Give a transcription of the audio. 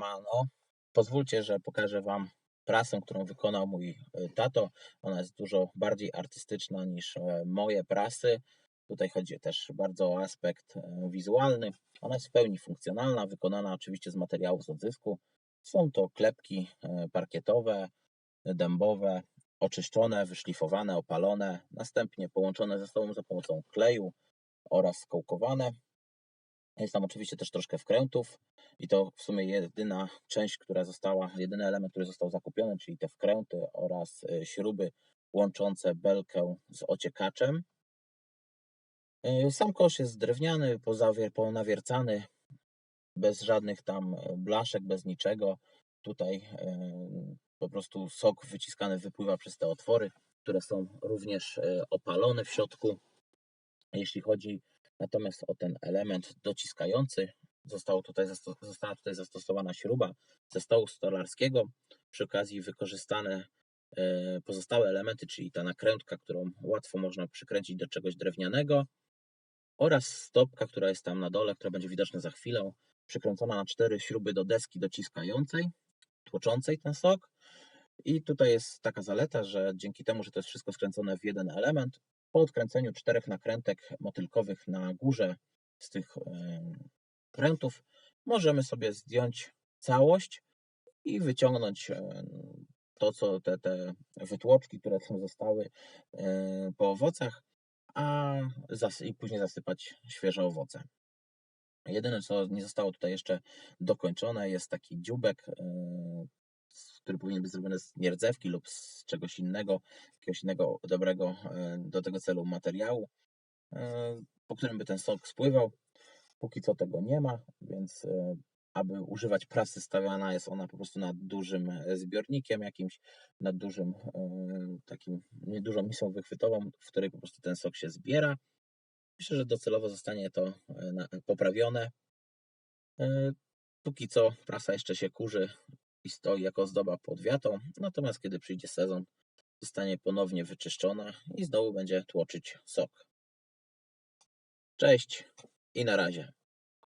Siemano. Pozwólcie, że pokażę Wam prasę, którą wykonał mój y, tato. Ona jest dużo bardziej artystyczna niż e, moje prasy. Tutaj chodzi też bardzo o aspekt e, wizualny. Ona jest w pełni funkcjonalna, wykonana oczywiście z materiałów z odzysku. Są to klepki e, parkietowe, dębowe, oczyszczone, wyszlifowane, opalone, następnie połączone ze sobą za pomocą kleju oraz skołkowane. Jest tam oczywiście też troszkę wkrętów i to w sumie jedyna część, która została, jedyny element, który został zakupiony, czyli te wkręty oraz y, śruby łączące belkę z ociekaczem. Y, sam kosz jest drewniany, ponawiercany, bez żadnych tam y, blaszek, bez niczego. Tutaj po prostu sok wyciskany wypływa przez te otwory, które są również opalone w środku. Jeśli chodzi Natomiast o ten element dociskający tutaj została tutaj zastosowana śruba ze stołu stolarskiego. Przy okazji wykorzystane e, pozostałe elementy, czyli ta nakrętka, którą łatwo można przykręcić do czegoś drewnianego oraz stopka, która jest tam na dole, która będzie widoczna za chwilę, przykręcona na cztery śruby do deski dociskającej, tłoczącej ten sok. I tutaj jest taka zaleta, że dzięki temu, że to jest wszystko skręcone w jeden element, po odkręceniu czterech nakrętek motylkowych na górze z tych prętów możemy sobie zdjąć całość i wyciągnąć to, co te, te wytłoczki, które tam zostały po owocach, a i później zasypać świeże owoce. Jedyne, co nie zostało tutaj jeszcze dokończone, jest taki dziubek, który powinien być zrobiony z nierdzewki lub z czegoś innego, jakiegoś innego dobrego e, do tego celu materiału, e, po którym by ten sok spływał. Póki co tego nie ma, więc e, aby używać prasy stawiana jest ona po prostu nad dużym zbiornikiem jakimś, nad dużym takim, niedużą misą wychwytową, w której po prostu ten sok się zbiera. Myślę, że docelowo zostanie to poprawione. Póki co prasa jeszcze się kurzy, i stoi jako ozdoba pod wiatą, natomiast kiedy przyjdzie sezon, zostanie ponownie wyczyszczona i znowu będzie tłoczyć sok. Cześć i na razie.